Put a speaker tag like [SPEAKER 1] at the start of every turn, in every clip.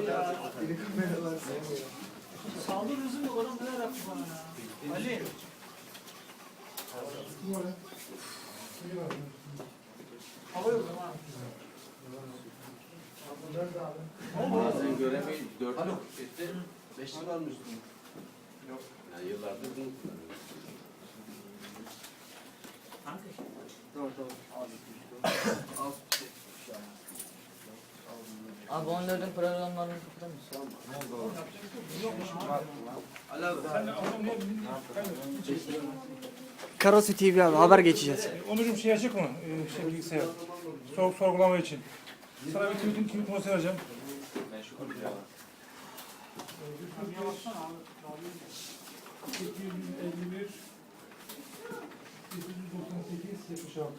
[SPEAKER 1] Biri kameralar sevmiyor.
[SPEAKER 2] Saldır hızım yok adam neler yaptı bana ya. Ali. Hava yok ama.
[SPEAKER 3] Bazen göremeyiz. Dörtlük işte beşlik almıştım. Yok. Yani yıllardır bunu kullanıyorum.
[SPEAKER 1] Tamam tamam. Al.
[SPEAKER 4] Abi onların programlarını kapatır mısın?
[SPEAKER 5] Karosu TV abi haber geçeceğiz.
[SPEAKER 6] Onurcuğum şey açık mı? Ee, şey bilgisayar. Soğuk sorgulama için. Sana bir tweet'in tweet.
[SPEAKER 2] Bir baksana abi.
[SPEAKER 6] 251 798 76.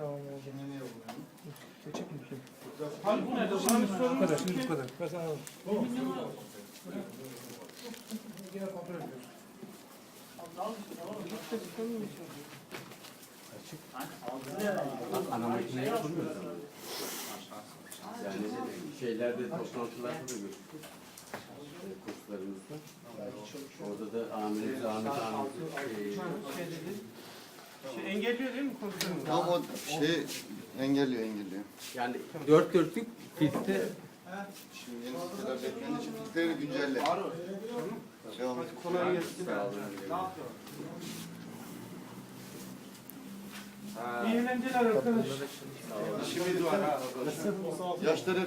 [SPEAKER 5] Tamam?
[SPEAKER 2] Abi bu ne?
[SPEAKER 3] Yani şeylerde toplantılarda da görüşürüz. Kurslarımızda. Orada da amirimiz, Ahmet şey,
[SPEAKER 2] engelliyor değil mi komiserim?
[SPEAKER 7] Tam o şey engelliyor engelliyor.
[SPEAKER 3] yani dört dörtlük pistte
[SPEAKER 7] Şimdi yeni siteler beklendiği için fikirleri güncelle. Devam et.
[SPEAKER 1] Kolay gelsin.
[SPEAKER 3] sağ olun.
[SPEAKER 2] İyi eğlenceler arkadaş.
[SPEAKER 7] Yaşları